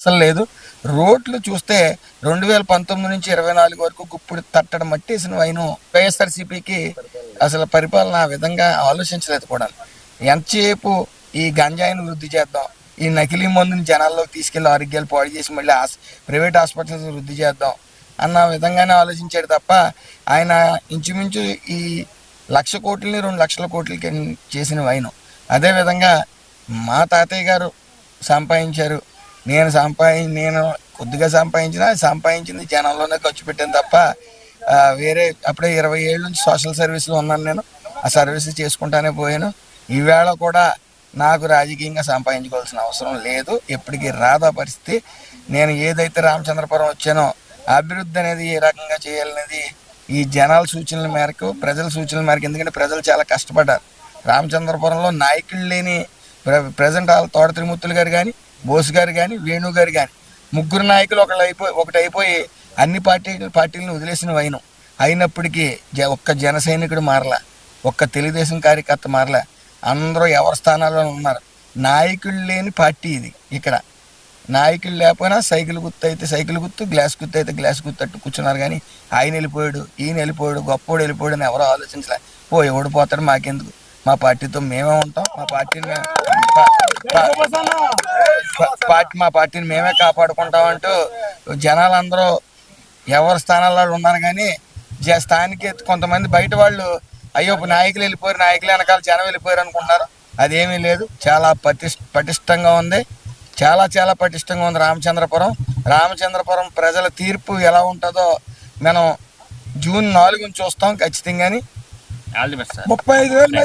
అసలు లేదు. రోడ్లు చూస్తే రెండు వేల పంతొమ్మిది నుంచి ఇరవై నాలుగు వరకు గుప్పుడు తట్టడం మట్టేసిన వైను వైఎస్ఆర్సీపీకి అసలు పరిపాలన విధంగా ఆలోచించలేదు కూడా. ఎంతసేపు ఈ గంజాయిని వృద్ధి చేద్దాం ఈ నకిలీ మందుని జనాల్లోకి తీసుకెళ్ళి ఆరోగ్యాలు పాడు చేసి మళ్ళీ హాస్ ప్రైవేట్ హాస్పిటల్స్ వృద్ధి చేద్దాం అన్న విధంగానే ఆలోచించాడు తప్ప ఆయన ఇంచుమించు ఈ లక్ష కోట్లని రెండు లక్షల కోట్లకి చేసిన వైను. అదేవిధంగా మా తాతయ్య గారు సంపాదించారు. నేను సంపాది నేను కొద్దిగా సంపాదించిన సంపాదించింది జనంలోనే ఖర్చు పెట్టాను తప్ప వేరే అప్పుడే ఇరవై ఏళ్ళ నుంచి సోషల్ సర్వీస్లో ఉన్నాను నేను. ఆ సర్వీస్ చేసుకుంటానే పోయాను. ఈవేళ కూడా నాకు రాజకీయంగా సంపాదించుకోవాల్సిన అవసరం లేదు. ఎప్పటికీ రాదా పరిస్థితి. నేను ఏదైతే రామచంద్రపురం వచ్చానో అభివృద్ధి అనేది ఏ రకంగా చేయాలనేది ఈ జనాల సూచనల మేరకు ప్రజల సూచనల మేరకు ఎందుకంటే ప్రజలు చాలా కష్టపడ్డారు. రామచంద్రపురంలో నాయకులు లేని ప్రజెంట్ వాళ్ళ తోట త్రిమూర్తులు గారు కానీ బోస్ గారు కానీ వేణు గారు కానీ ముగ్గురు నాయకులు ఒకళ్ళు అయిపోయి ఒకటి అయిపోయి అన్ని పార్టీ పార్టీలను వదిలేసిన వైనం. అయినప్పటికీ జ ఒక్క జన సైనికుడు మారలా. ఒక్క తెలుగుదేశం కార్యకర్త మారలా. అందరూ ఎవరి స్థానాల్లో ఉన్నారు? నాయకులు లేని పార్టీ ఇది ఇక్కడ. నాయకులు లేకపోయినా సైకిల్ గుర్తు అయితే సైకిల్ గుర్తు గ్లాస్ గుర్తు అయితే గ్లాస్ గుర్తు అట్టు కూర్చున్నారు కానీ ఆయన వెళ్ళిపోయాడు ఈయన వెళ్ళిపోయాడు గొప్పోడు వెళ్ళిపోయాడు అని ఎవరో ఆలోచించలే. ఓ ఎవడు పోతాడు మాకెందుకు? మా పార్టీతో మేమే ఉంటాం మా పార్టీని పార్టీ మా పార్టీని మేమే కాపాడుకుంటాం అంటూ జనాలందరూ ఎవరి స్థానాల్లో ఉన్నారు కానీ జ- స్థానిక కొంతమంది బయట వాళ్ళు అయ్యో నాయకులు వెళ్ళిపోయారు నాయకులు వెనకాల జనం వెళ్ళిపోయారు అనుకుంటున్నారు. అదేమీ లేదు. చాలా పటిష్ పటిష్టంగా ఉంది. చాలా చాలా పటిష్టంగా ఉంది రామచంద్రపురం. రామచంద్రపురం ప్రజల తీర్పు ఎలా ఉంటుందో మనం జూన్ నాలుగుని చూస్తాం సార్ ముప్పై ఐదు వేలు